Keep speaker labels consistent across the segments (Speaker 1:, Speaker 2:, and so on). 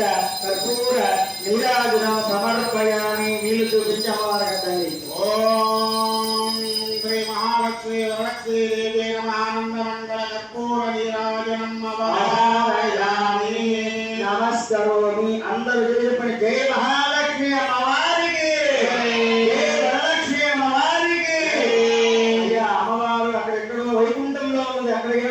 Speaker 1: ఆనంద కర్పూర నీరాజనం సమర్పయామి నీళ్ళు చూపించి అమ్మవారు కట్టండి
Speaker 2: ఓం శ్రీ మహాలక్ష్మీ వరలక్ష్మీ దేవీ నమ. ఆనంద మంగళ కర్పూర నీరాజనం అవయామి
Speaker 1: నమస్కరోమి అందరూ చెప్పండి జై మహాలక్ష్మి అమ్మవారికి. అమ్మవారికి. అమ్మవారు అక్కడ ఎక్కడో వైకుంఠంలో ఉంది. అక్కడికి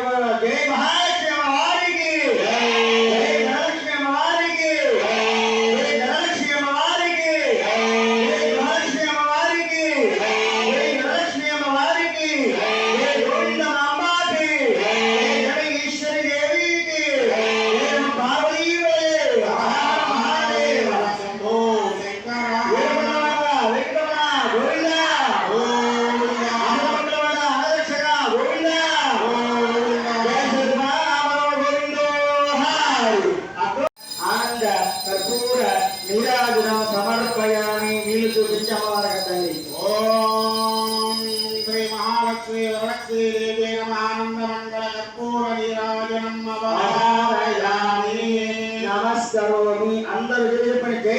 Speaker 1: చూపించి అమ్మవారు కట్టండి
Speaker 2: ఓం శ్రీ మహాలక్ష్మీ వరలక్ష్మీ దేవీ నమ ఆనంద మంగళ కర్పూర నీరాజనం అవయామి
Speaker 1: నమస్కరోమి అందరూ చెప్పండి జై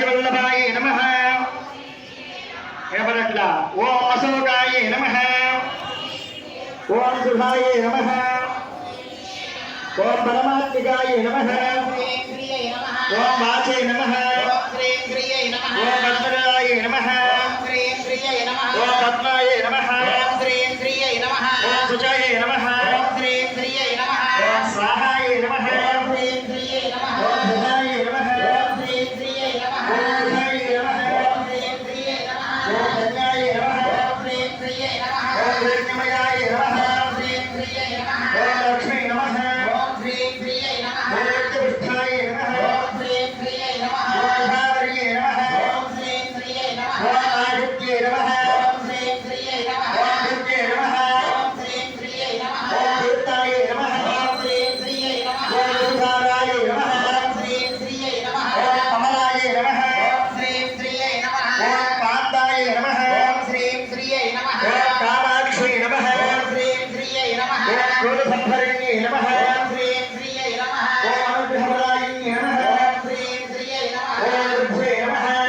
Speaker 1: హరివల్లభాయ నమ వినపడట్లా ఓం అశోకాయ నమ ఓం శుభాయ నమ ఓం పరమాత్మికాయ నమ ఓం వాచే నమ
Speaker 2: ఓం
Speaker 1: పద్మరాయ నమ
Speaker 2: ఓం
Speaker 1: పద్మాయ నమ